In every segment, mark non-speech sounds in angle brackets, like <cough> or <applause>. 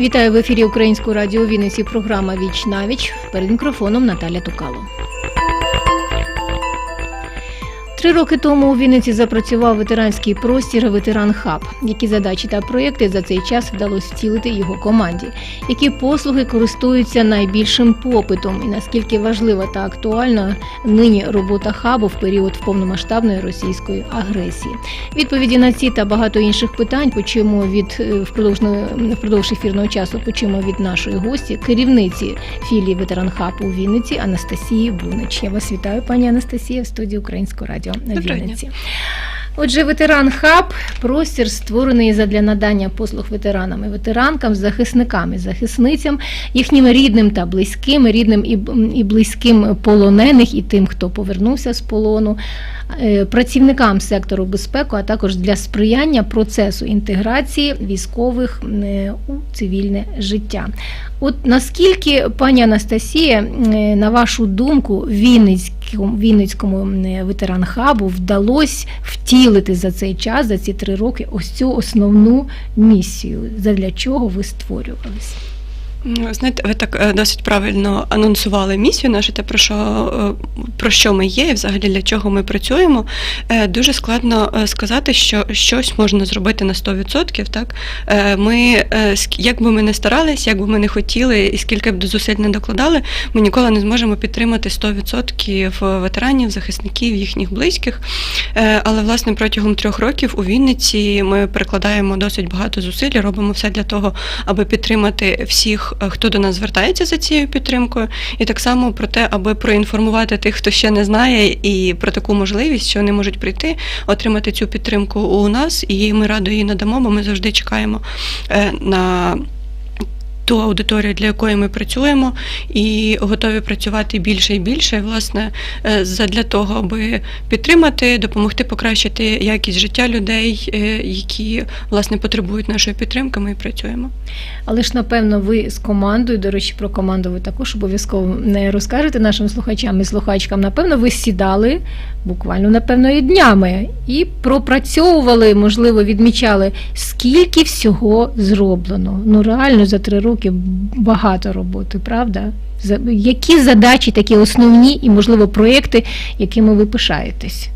Вітаю в ефірі Українського радіо Вінниці. Програма Віч на віч. Перед мікрофоном Наталя Тукало. Три роки тому у Вінниці запрацював ветеранський простір Ветеран Хаб. Які задачі та проєкти за цей час вдалося втілити його команді? Які послуги користуються найбільшим попитом? І наскільки важлива та актуальна нині робота хабу в період повномасштабної російської агресії? Відповіді на ці та багато інших питань почуємо від е, впродовж, впродовж ефірного часу. Почуємо від нашої гості, керівниці філії Ветеран Хаб у Вінниці Анастасії Бунич. Я вас вітаю, пані Анастасія, в студії Українського радіо на Вінниці. Отже, ветеран хаб простір створений задля надання послуг ветеранам і ветеранкам, захисникам і захисницям, їхнім рідним та близьким, рідним і, близьким полонених і тим, хто повернувся з полону, працівникам сектору безпеки, а також для сприяння процесу інтеграції військових е, у цивільне життя. От наскільки, пані Анастасія, е, на вашу думку, Вінницькому, Вінницькому е, ветеран-хабу вдалося втілити за цей час, за ці три роки, ось цю основну місію, задля чого ви створювалися? Знаєте, ви так е, досить правильно анонсували місію нашу, те про що е, про що ми є, і взагалі для чого ми працюємо. Е, Дуже складно сказати, що щось можна зробити на 100%. Так ми як би ми не старались, як би ми не хотіли, і скільки б зусиль не докладали, ми ніколи не зможемо підтримати 100% ветеранів, захисників, їхніх близьких. Але власне протягом трьох років у Вінниці ми прикладаємо досить багато зусиль, робимо все для того, аби підтримати всіх, хто до нас звертається за цією підтримкою, і так само про те, аби проінформувати тих, хто ще не знає, і про таку можливість, що вони можуть прийти, отримати цю підтримку у нас, і ми радо її надамо, бо ми завжди чекаємо е, на. Ту аудиторію, для якої ми працюємо, і готові працювати більше і більше, власне, е, задля того, аби підтримати, допомогти покращити якість життя людей, е, які власне потребують нашої підтримки. Ми працюємо. Але ж напевно ви з командою, до речі, про команду ви також обов'язково не розкажете нашим слухачам і слухачкам. Напевно, ви сідали буквально напевно і днями і пропрацьовували, можливо, відмічали, скільки всього зроблено. Ну реально за три роки багато роботи, правда? Які задачі, такі основні і, можливо, проєкти, якими ви пишаєтесь?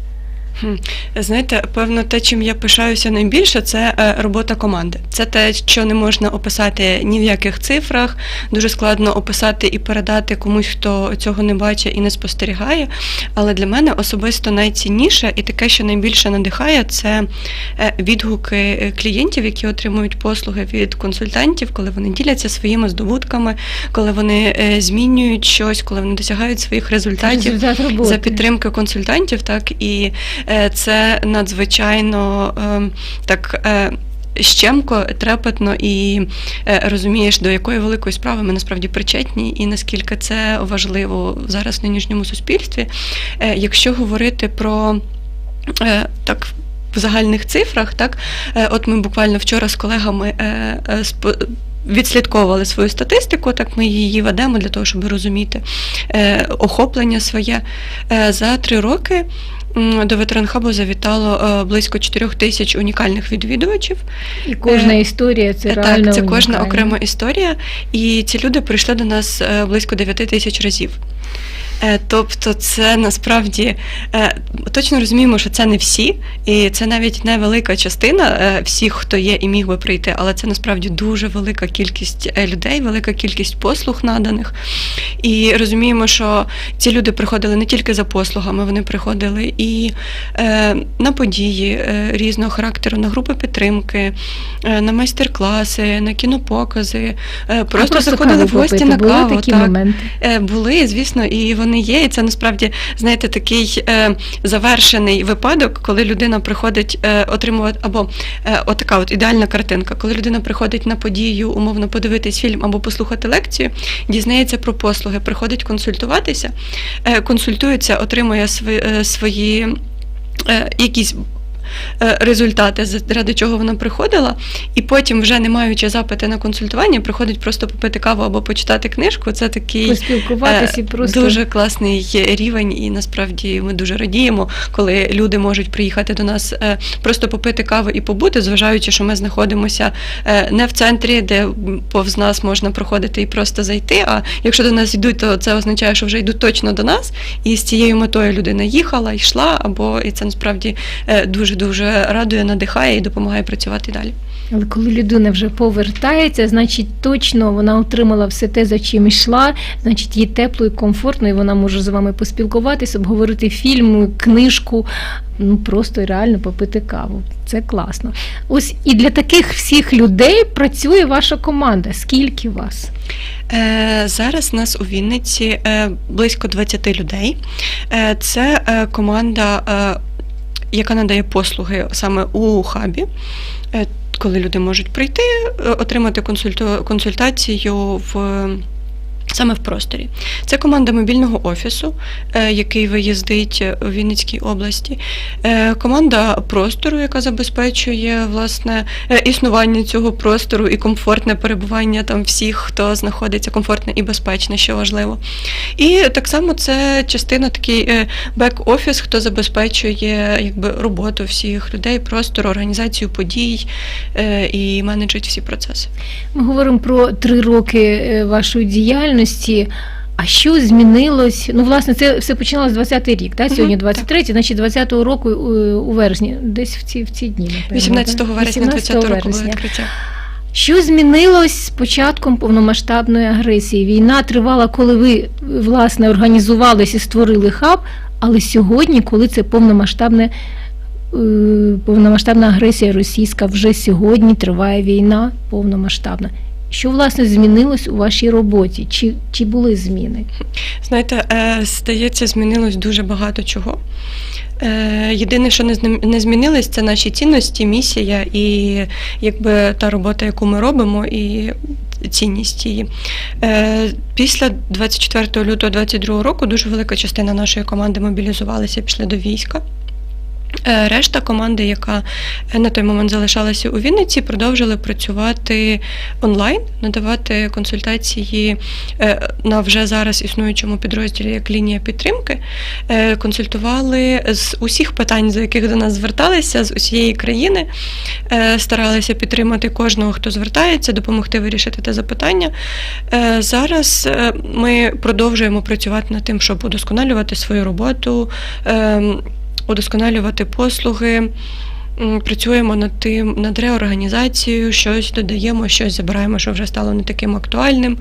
Знаєте, певно, те, чим я пишаюся найбільше, це е, робота команди. Це те, що не можна описати ні в яких цифрах. Дуже складно описати і передати комусь, хто цього не бачить і не спостерігає. Але для мене особисто найцінніше і таке, що найбільше надихає, це е, відгуки е, клієнтів, які отримують послуги від консультантів, коли вони діляться своїми здобутками, коли вони змінюють щось, коли вони досягають своїх результатів Результат за підтримки консультантів, так і це надзвичайно е, так. е, Щемко, трепетно і е, розумієш, до якої великої справи ми насправді причетні, і наскільки це важливо зараз в нинішньому суспільстві. Е, якщо говорити про е, так. В загальних цифрах, так, е, от ми буквально вчора з колегами е, е, відслідковували свою статистику, так ми її ведемо для того, щоб розуміти е, охоплення своє. Е, За три роки до ветеранхабу завітало е, близько 4 тисяч унікальних відвідувачів. І кожна історія це реально так, це кожна унікально. окрема історія, і ці люди прийшли до нас близько 9 тисяч разів. Е, Тобто, це насправді е, точно розуміємо, що це не всі, і це навіть не велика частина е, всіх, хто є і міг би прийти, але це насправді дуже велика кількість людей, велика кількість послуг наданих. І розуміємо, що ці люди приходили не тільки за послугами, вони приходили і на події різного характеру, на групи підтримки, на майстер-класи, на кінопокази, просто, просто заходили в гості попити. на Були каву. такі так. моменти? Були, звісно, і вони є. І це насправді, знаєте, такий е, завершений випадок, коли людина приходить е, отримувати, або е, отака от ідеальна картинка, коли людина приходить на подію, умовно подивитись фільм або послухати лекцію, дізнається про послуги, приходить консультуватися, е, консультується, отримує свої, е, свої е, якісь результати, заради чого вона приходила, і потім, вже не маючи запити на консультування, приходить просто попити каву або почитати книжку. Це такий Поспілкуватися і Е, просто Дуже класний рівень, і насправді ми дуже радіємо, коли люди можуть приїхати до нас е, просто попити каву і побути, зважаючи, що ми знаходимося е, не в центрі, де повз нас можна проходити і просто зайти. А якщо до нас йдуть, то це означає, що вже йдуть точно до нас. І з цією метою людина їхала, йшла, або і це насправді дуже дуже радує, надихає і допомагає працювати далі. Але коли людина вже повертається, значить точно вона отримала все те, за чим йшла, значить їй тепло і комфортно, і вона може з вами поспілкуватись, обговорити фільм, книжку, ну просто і реально попити каву. Це класно. Ось і для таких всіх людей працює ваша команда. Скільки вас? Е, Зараз нас у Вінниці е, близько 20 людей. Е, Це е, команда, е, яка надає послуги саме у хабі. Е, Коли люди можуть прийти, е, отримати консультацію в. Саме в просторі. Це команда мобільного офісу, е, який виїздить у Вінницькій області. Е, Команда простору, яка забезпечує власне е, існування цього простору і комфортне перебування там всіх, хто знаходиться комфортне і безпечне, що важливо. І так само це частина такий е, бек-офіс, хто забезпечує якби роботу всіх людей, простору, організацію подій е, і менеджить всі процеси. Ми говоримо про три роки е, вашої діяльності. А що змінилось? Ну, власне, це все починалося 20-й рік, так? Сьогодні 23-й, значить 20-го року е, у вересні, десь в ці, в ці дні. напевно, 18 так? вересня 18 2020 року було вересня. відкриття. Що змінилось з початком повномасштабної агресії? Війна тривала, коли ви власне організувалися і створили хаб, але сьогодні, коли це повномасштабне. е, Повномасштабна агресія російська вже сьогодні триває війна повномасштабна. Що власне змінилось у вашій роботі? Чи, чи були зміни? Знаєте, е, здається, змінилось дуже багато чого. Е, Єдине, що не не змінилось, це наші цінності, місія і якби та робота, яку ми робимо, і цінність її. Е, Після 24 лютого 2022 року дуже велика частина нашої команди мобілізувалася, пішли до війська. Е, Решта команди, яка на той момент залишалася у Вінниці, продовжили працювати онлайн, надавати консультації е, на вже зараз існуючому підрозділі як лінія підтримки. Е, Консультували з усіх питань, за яких до нас зверталися, з усієї країни. Старалися підтримати кожного, хто звертається, допомогти вирішити те запитання. Зараз ми продовжуємо працювати над тим, щоб удосконалювати свою роботу. Удосконалювати послуги. Працюємо над тим, над реорганізацією, щось додаємо, щось забираємо, що вже стало не таким актуальним,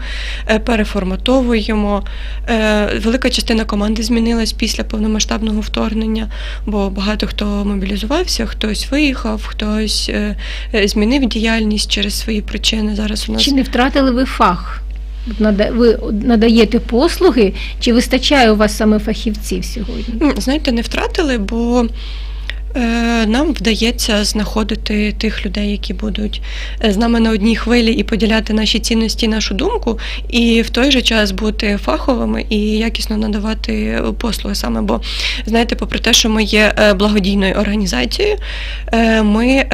е, переформатовуємо. Е, Велика частина команди змінилась після повномасштабного вторгнення, бо багато хто мобілізувався, хтось виїхав, хтось е, змінив діяльність через свої причини. Зараз у нас Чи не втратили ви фах? Ви надаєте послуги, чи вистачає у вас саме фахівців сьогодні? Знаєте, не втратили, бо е, нам вдається знаходити тих людей, які будуть е, з нами на одній хвилі і поділяти наші цінності, нашу думку, і в той же час бути фаховими і якісно надавати послуги саме. Бо знаєте, попри те, що ми є е, благодійною організацією, ми.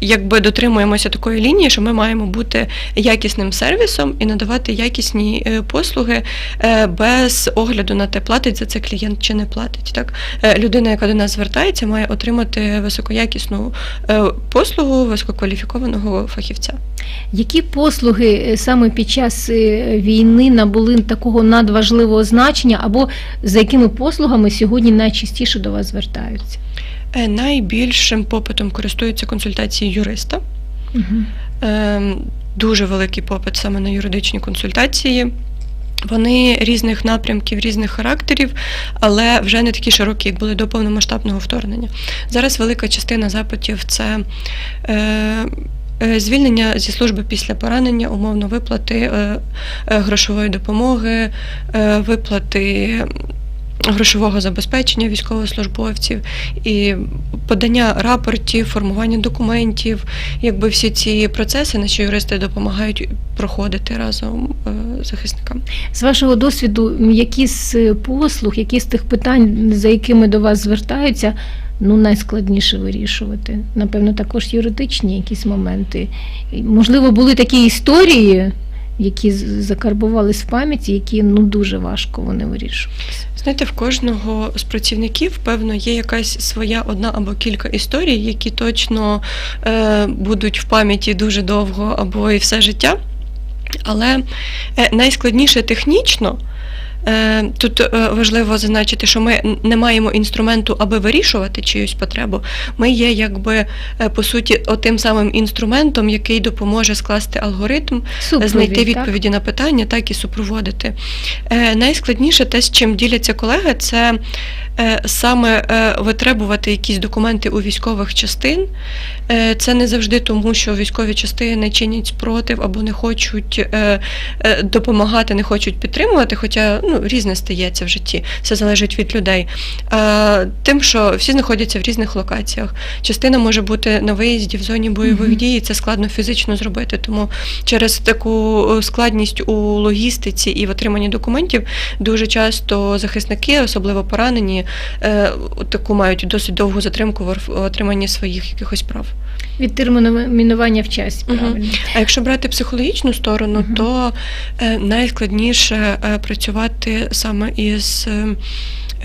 Якби дотримуємося такої лінії, що ми маємо бути якісним сервісом і надавати якісні е, послуги е, без огляду на те, платить за це клієнт чи не платить. Так Е, людина, яка до нас звертається, має отримати високоякісну послугу висококваліфікованого фахівця. Які послуги саме під час війни набули такого надважливого значення, або за якими послугами сьогодні найчастіше до вас звертаються? Е, Найбільшим попитом користуються консультації юриста. Угу. Дуже великий попит саме на юридичні консультації. Вони різних напрямків, різних характерів, але вже не такі широкі, як були до повномасштабного вторгнення. Зараз велика частина запитів це е, звільнення зі служби після поранення, умовно виплати грошової допомоги, виплати. Грошового забезпечення військовослужбовців і подання рапортів, формування документів, якби всі ці процеси наші юристи допомагають проходити разом е, захисникам. З вашого досвіду, які з послуг, які з тих питань, за якими до вас звертаються, ну, найскладніше вирішувати. Напевно, також юридичні якісь моменти. Можливо, були такі історії, які закарбувались в пам'яті, які ну дуже важко вони вирішувалися. Знаєте, в кожного з працівників, певно, є якась своя одна або кілька історій, які точно е, будуть в пам'яті дуже довго або і все життя. Але е, найскладніше технічно. Е, Тут е, важливо зазначити, що ми не маємо інструменту, аби вирішувати чиюсь потребу. Ми є, якби е, по суті, отим самим інструментом, який допоможе скласти алгоритм, Супровід, знайти так? відповіді на питання, так і супроводити. Найскладніше те, з чим діляться колеги, це саме витребувати якісь документи у військових частин. Це не завжди тому, що військові частини чинять спротив або не хочуть допомагати, не хочуть підтримувати, хоча ну, різне стається в житті, все залежить від людей. Тим, що всі знаходяться в різних локаціях. Частина може бути на виїзді в зоні бойових Мгм. дій, і це складно фізично зробити. Тому через таку е, складність у логістиці і в отриманні документів дуже часто захисники, особливо поранені, е, таку мають досить довгу затримку в отриманні своїх якихось прав. Від термінування в часі, правильно. Угу. А якщо брати психологічну сторону, угу. то е, найскладніше е, працювати саме із е,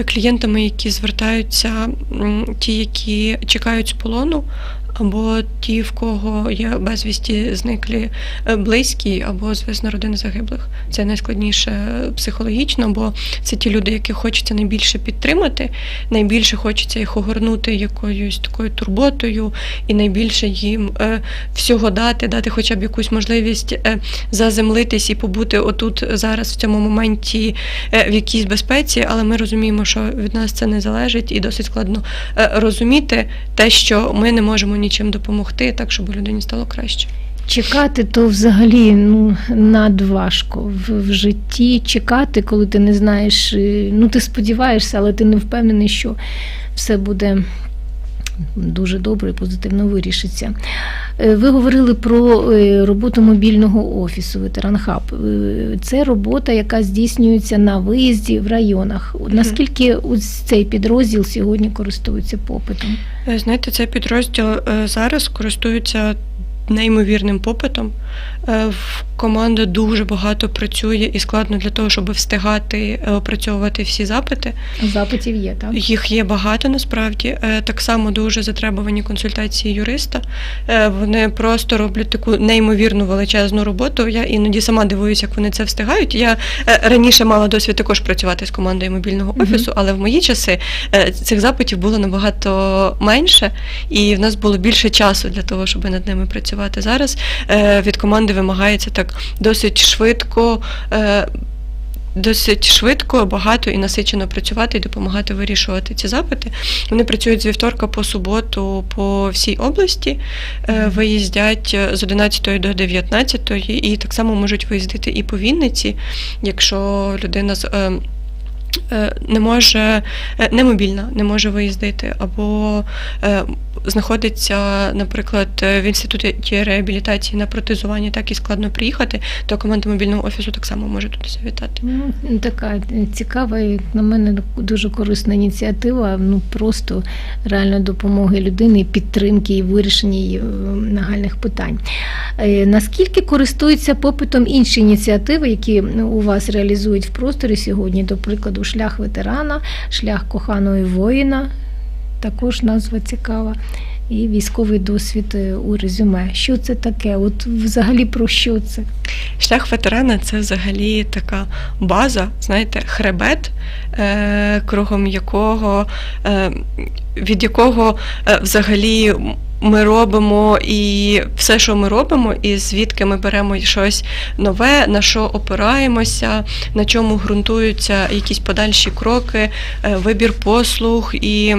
клієнтами, які звертаються, ті, які чекають з полону. Або ті, в кого є безвісті зниклі е, близькі, або звісна родини загиблих. Це найскладніше е, психологічно, бо це ті люди, яких хочеться найбільше підтримати, найбільше хочеться їх огорнути якоюсь такою турботою, і найбільше їм е, всього дати, дати хоча б якусь можливість заземлитись і побути отут зараз в цьому моменті в якійсь безпеці, але ми розуміємо, що від нас це не залежить, і досить складно розуміти те, що ми не можемо нічим допомогти, так щоб людині стало краще. Чекати то взагалі ну, надважко в, в житті. Чекати, коли ти не знаєш, е, ну ти сподіваєшся, але ти не впевнений, що все буде дуже добре і позитивно вирішиться. Е, Ви говорили про е, роботу мобільного офісу ветеранхаб. Е, Це робота, яка здійснюється на виїзді в районах. Наскільки ось цей підрозділ сьогодні користується попитом? Знаєте, цей підрозділ зараз користується неймовірним попитом. Е, команда дуже багато працює і складно для того, щоб встигати е, опрацьовувати всі запити. Запитів є, так? Їх є багато насправді. Е, Так само дуже затребувані консультації юриста. Вони просто роблять таку неймовірну величезну роботу. Я іноді сама дивуюся, як вони це встигають. Я раніше мала досвід також працювати з командою мобільного офісу, але в мої часи цих запитів було набагато менше, і в нас було більше часу для того, щоб над ними працювати. Зараз е, від команди вимагається так досить швидко. е, Досить швидко, багато і насичено працювати і допомагати вирішувати ці запити. Вони працюють з вівторка по суботу по всій області, е, виїздять з 11 до 19 і так само можуть виїздити і по Вінниці, якщо людина з. Не може е, немобільна, не може виїздити, або знаходиться, наприклад, е, в інституті реабілітації на протезуванні, так і складно приїхати, то команда мобільного офісу так само може туди завітати. Ну, така цікава і, як на мене, дуже корисна ініціатива. Ну просто реально допомоги людини, підтримки і вирішення її, е, нагальних питань. Е, Наскільки користуються попитом інші ініціативи, які ну, у вас реалізують в просторі сьогодні, до прикладу, шлях ветерана, шлях коханої воїна, також назва цікава. І військовий досвід е, у резюме. Що це таке? От взагалі про що це? Шлях ветерана це взагалі така база, знаєте, хребет, е, кругом якого, е, від якого взагалі. Ми робимо і все, що ми робимо, і звідки ми беремо щось нове, на що опираємося, на чому ґрунтуються якісь подальші кроки, вибір послуг і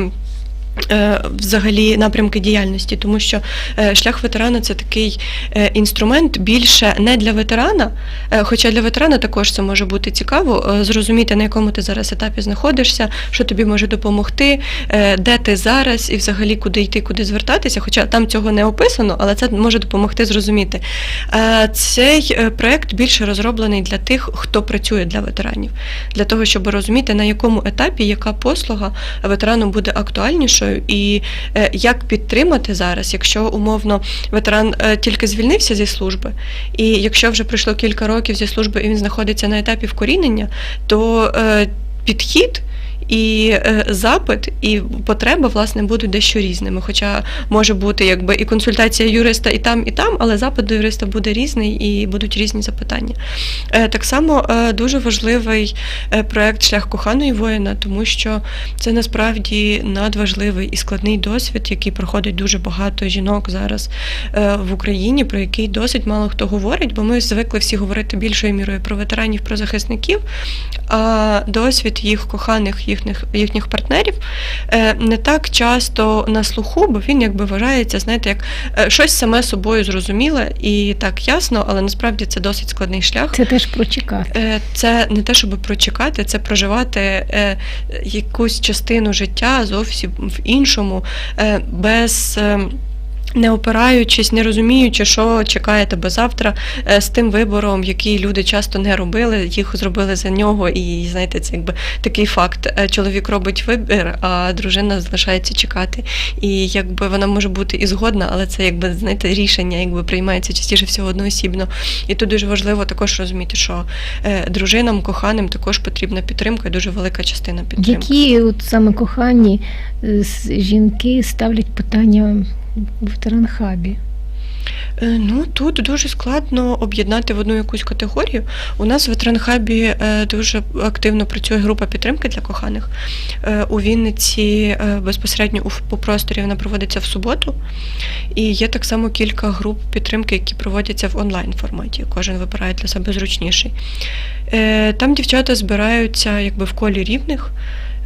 взагалі напрямки діяльності, тому що е, шлях ветерана це такий е, інструмент більше не для ветерана, е, хоча для ветерана також це може бути цікаво, е, зрозуміти, на якому ти зараз етапі знаходишся, що тобі може допомогти, е, де ти зараз і взагалі куди йти, куди звертатися, хоча там цього не описано, але це може допомогти зрозуміти. Е, Цей е, проект більше розроблений для тих, хто працює для ветеранів, для того, щоб розуміти, на якому етапі яка послуга ветерану буде актуальнішою, найбільшою, і е, як підтримати зараз, якщо умовно ветеран е, тільки звільнився зі служби, і якщо вже пройшло кілька років зі служби і він знаходиться на етапі вкорінення, то е, підхід. І е, запит, і потреба власне будуть дещо різними. Хоча може бути якби і консультація юриста і там, і там, але запит до юриста буде різний і будуть різні запитання. Е, так само е, дуже важливий проект Шлях коханої воїна, тому що це насправді надважливий і складний досвід, який проходить дуже багато жінок зараз в Україні, про який досить мало хто говорить, бо ми звикли всі говорити більшою мірою про ветеранів, про захисників, а досвід їх коханих, їхніх, їхніх партнерів е, не так часто на слуху, бо він якби вважається, знаєте, як е, щось саме собою зрозуміле і так ясно, але насправді це досить складний шлях. Це теж прочекати. Е, Це не те, щоб прочекати, це проживати якусь частину життя зовсім в іншому, без. Не опираючись, не розуміючи, що чекає тебе завтра е, з тим вибором, який люди часто не робили, їх зробили за нього, і знаєте, це якби такий факт. Е, Чоловік робить вибір, а дружина залишається чекати. І якби вона може бути і згодна, але це якби знаєте рішення, якби приймається частіше всього одноосібно. І тут дуже важливо також розуміти, що е, дружинам, коханим також потрібна підтримка, і дуже велика частина підтримки. Які от саме кохані жінки ставлять питання в ветеранхабі? Е, Ну тут дуже складно об'єднати в одну якусь категорію. У нас в ветеранхабі е, дуже активно працює група підтримки для коханих. Е, У Вінниці безпосередньо у просторі вона проводиться в суботу. І є так само кілька груп підтримки, які проводяться в онлайн форматі. Кожен вибирає для себе зручніший. Там дівчата збираються якби в колі рівних.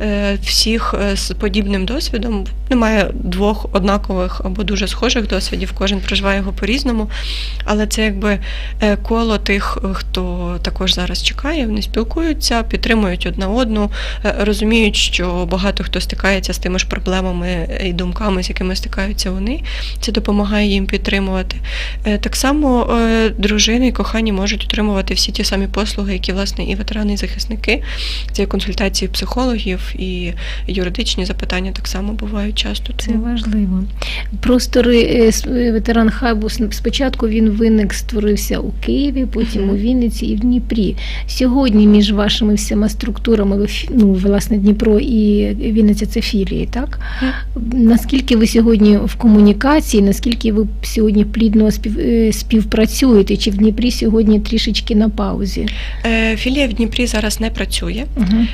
Е, Всіх е, з подібним досвідом немає двох однакових або дуже схожих досвідів, кожен проживає його по-різному. Але це якби е, коло тих, хто також зараз чекає, вони спілкуються, підтримують одна одну, розуміють, що багато хто стикається з тими ж проблемами і думками, з якими стикаються вони. Це допомагає їм підтримувати. Так само дружини і кохані можуть отримувати всі ті самі послуги, які власне і ветерани, і захисники. Це консультації психологів, і юридичні запитання так само бувають часто. Це важливо. Простори е, е, ветеран хабу спочатку він виник, створився у Києві, потім Мгм. у Вінниці і в Дніпрі. Сьогодні між вашими всіма структурами, ну, власне, Дніпро і Вінниця це філії, так? Наскільки ви сьогодні в комунікації, наскільки ви сьогодні плідно е, співпрацюєте? Чи в Дніпрі сьогодні трішечки на паузі? Філія в Дніпрі зараз не працює. Угу.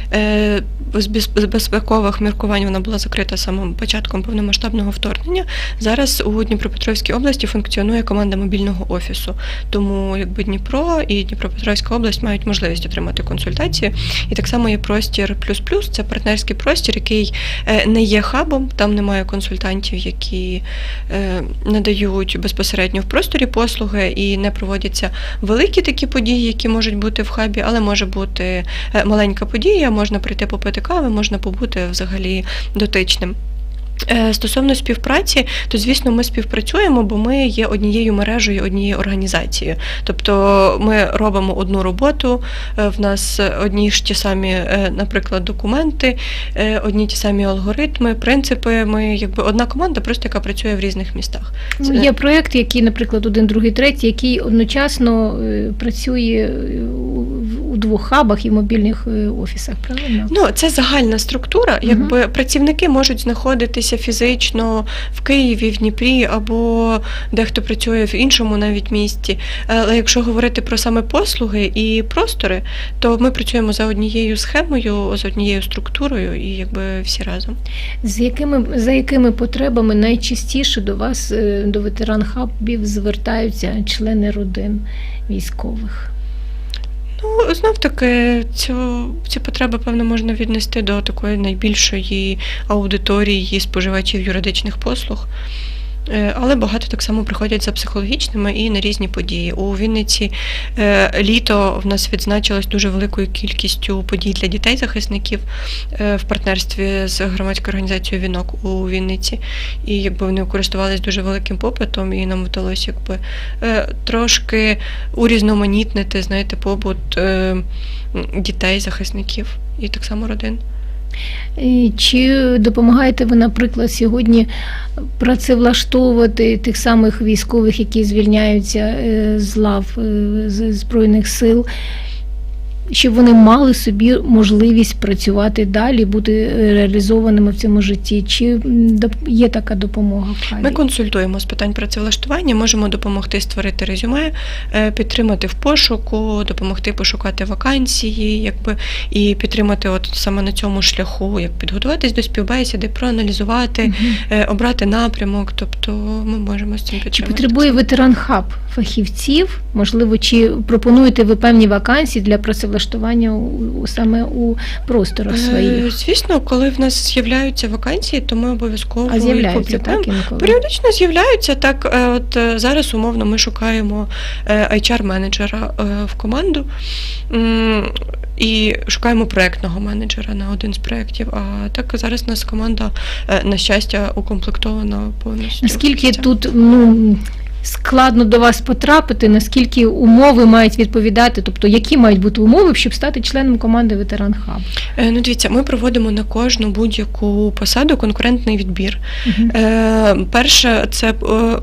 З безпекових міркувань вона була закрита самим початком повномасштабного вторгнення. Зараз у Дніпропетровській області функціонує команда мобільного офісу. Тому якби Дніпро і Дніпропетровська область мають можливість отримати консультацію. І так само є простір плюс плюс. Це партнерський простір, який е, не є хабом. Там немає консультантів, які е, надають безпосередньо в просторі послуги і не проводяться великі такі події, які можуть бути в хабі, але може бути е, маленька подія, можна прийти попити кави, можна побути взагалі дотичним. Е, Стосовно співпраці, то звісно, ми співпрацюємо, бо ми є однією мережею, однією організацією. Тобто ми робимо одну роботу, е, в нас одні ж ті самі, е, наприклад, документи, одні ті самі алгоритми, принципи. Ми якби одна команда, просто яка працює в різних містах. Ну, Це- є проєкт, який, наприклад, один, другий, третій, який одночасно працює у- двох хабах і мобільних офісах, правильно? Ну, це загальна структура. Якби працівники можуть знаходитися фізично в Києві, в Дніпрі, або дехто працює в іншому навіть місті. Але якщо говорити про саме послуги і простори, то ми працюємо за однією схемою, за однією структурою, і якби всі разом. З якими за якими потребами найчастіше до вас, е, до ветеран хабів, звертаються члени родин військових? Ну, знов таки, цю, ці потреби, певно, можна віднести до такої найбільшої аудиторії споживачів юридичних послуг. Е, Але багато так само приходять за психологічними і на різні події. У Вінниці е, літо в нас відзначилось дуже великою кількістю подій для дітей-захисників е, в партнерстві з громадською організацією Вінок у Вінниці. І якби вони користувалися дуже великим попитом, і нам вдалося якби трошки урізноманітнити, знаєте, побут дітей-захисників і так само родин. Чи допомагаєте ви, наприклад, сьогодні працевлаштовувати тих самих військових, які звільняються е, з лав е, Збройних сил, щоб вони мали собі можливість працювати далі, бути е, реалізованими в цьому житті? Чи є така допомога в Ми консультуємо з питань працевлаштування, можемо допомогти створити резюме, е, підтримати в пошуку, допомогти пошукати вакансії, якби і підтримати от саме на цьому шляху, як підготуватись до співбесіди, проаналізувати, е, обрати напрямок. Тобто ми можемо з цим Чи потребує ветеран хаб фахівців? Можливо, чи пропонуєте ви певні вакансії для працевлаштування у, у- саме у просторах Е, своїх? Звісно, коли в нас з'являються вакансії, то ми обов'язково А з'являються публікуємо. так інколи? Періодично з'являються так. е, От е, зараз умовно ми шукаємо HR-менеджера в команду і шукаємо проектного менеджера на один з проєктів. А так зараз у нас команда, на щастя, укомплектована повністю. Наскільки тут ну, складно до вас потрапити, наскільки умови мають відповідати, тобто які мають бути умови, щоб стати членом команди ветеран хаб? Е, Ну, дивіться, ми проводимо на кожну будь-яку посаду конкурентний відбір. Мгм. Е, перше, це е,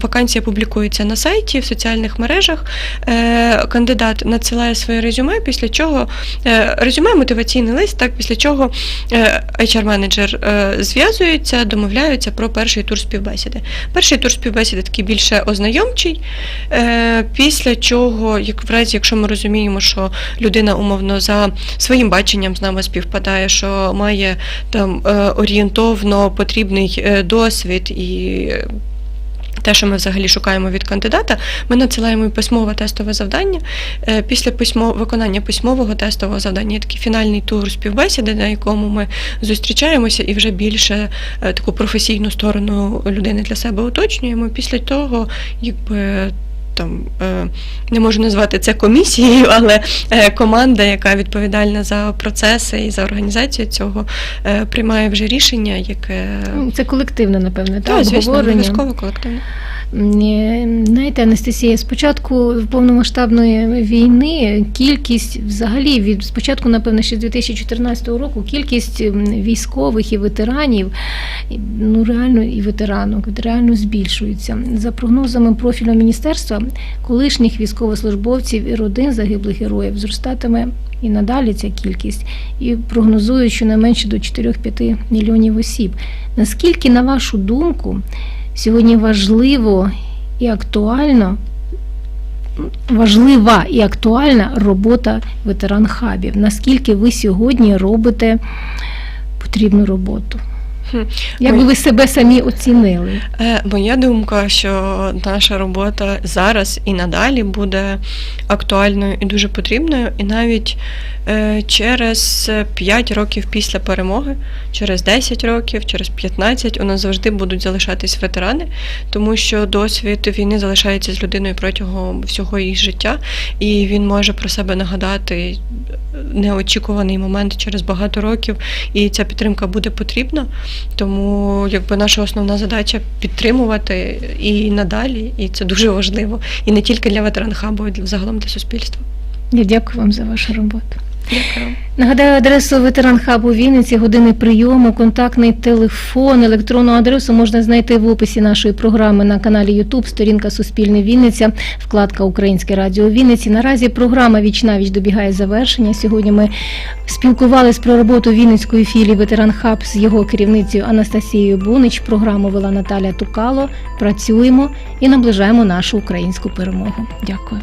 вакансія публікується на сайті, в соціальних мережах. Е, кандидат надсилає своє резюме, після чого е, резюме, мотиваційний лист, так, після чого е, HR-менеджер е, зв'язується, домовляються про перший тур співбесіди. Перший тур співбесіди такий більше ознайомчий. Е, після чого, як в разі, якщо ми розуміємо, що людина умовно за своїм баченням з нами співпадає, що має там е, орієнтовно потрібний е, досвід і. Те, що ми взагалі шукаємо від кандидата, ми надсилаємо письмове тестове завдання. Е, Після письмо, виконання письмового тестового завдання є такий фінальний тур співбесіди, на якому ми зустрічаємося і вже більше е, таку професійну сторону людини для себе уточнюємо. Після того, якби там е, не можу назвати це комісією, <laughs> але е, команда, яка відповідальна за процеси і за організацію цього, е, приймає вже рішення, яке Ну, Це колективне, напевне, Так, звісно, обов'язково колективно. М, Знаєте, Анастасія, спочатку повномасштабної війни кількість взагалі від спочатку, напевно, ще з 2014 року, кількість військових і ветеранів, ну реально і ветеранок, реально збільшується. За прогнозами профільного міністерства, колишніх військовослужбовців і родин загиблих героїв зростатиме і надалі ця кількість, і прогнозують, що не менше до 4-5 мільйонів осіб. Наскільки, на вашу думку, сьогодні важливо і актуально, важлива і актуальна робота ветеран хабів. Наскільки ви сьогодні робите потрібну роботу? Як би ви себе самі оцінили? Е, Моя думка, що наша робота зараз і надалі буде актуальною і дуже потрібною, і навіть е, через 5 років після перемоги, через 10 років, через 15 у нас завжди будуть залишатись ветерани, тому що досвід війни залишається з людиною протягом всього її життя, і він може про себе нагадати неочікуваний момент через багато років, і ця підтримка буде потрібна. Тому якби наша основна задача підтримувати і надалі, і це дуже важливо. І не тільки для ветеранхабу, а й загалом для суспільства. Я дякую вам за вашу роботу. Дякую. Нагадаю адресу ветеран хабу Вінниці, години прийому, контактний телефон, електронну адресу можна знайти в описі нашої програми на каналі YouTube, сторінка Суспільне Вінниця, вкладка Українське Радіо Вінниці. Наразі програма Віч на віч добігає завершення. Сьогодні ми спілкувалися про роботу Вінницької філії Ветеран Хаб з його керівницею Анастасією Бунич. Програму вела Наталя Тукало. Працюємо і наближаємо нашу українську перемогу. Дякую.